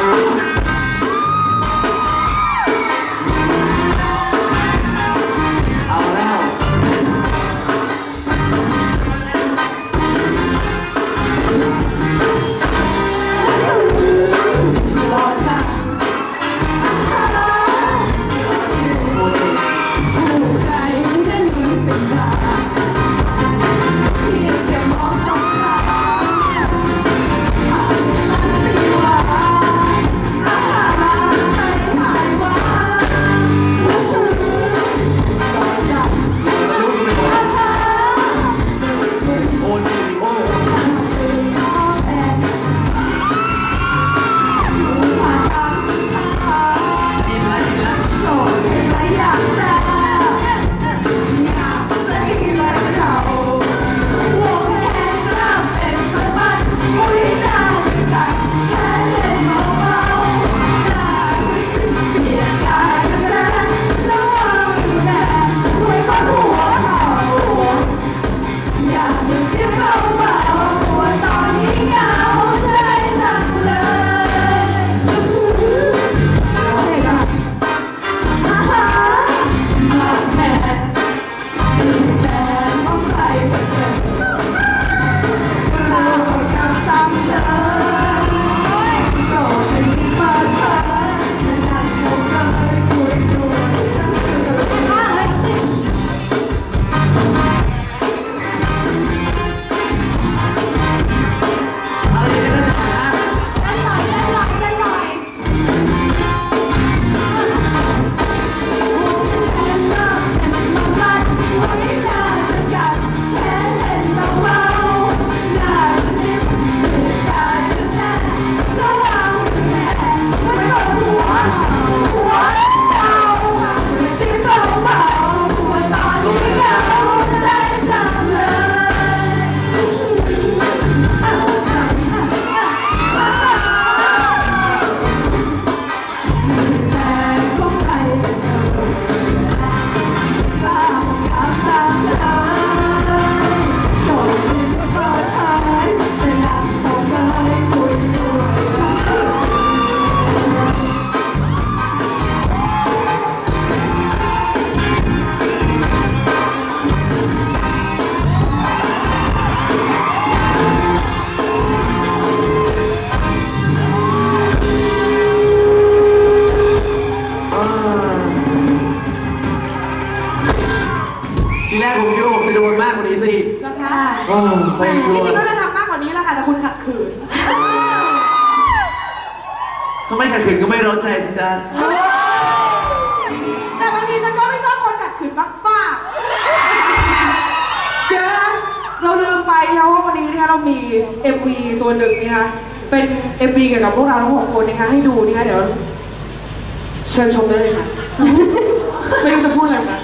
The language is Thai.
เอ นมากกว่านี้ซะอีกราคาโอ้คงจชัวริงๆก็ร์จะทำมากกว่านี้แหละค่ะ แต่คุณขัดขืนถ้าไม่ขัดขืนก็ไม่ร้อนใจสิจ๊ะแต่บางทีฉันก็ไม่ชอบคนขัดขืนมากๆเดี๋ยวนะเราลืมไปนะคะว่าวันนี้นะคะเรามี MV ตัวหนึ่งนะคะเป็น MV เกี่ยวกับพวกเราทั้งหกคนนะคะให้ดูนะคะเดี๋ยวเชิญชมได้เลยค่ะ ไม่รู้จะพูดอะไรนะ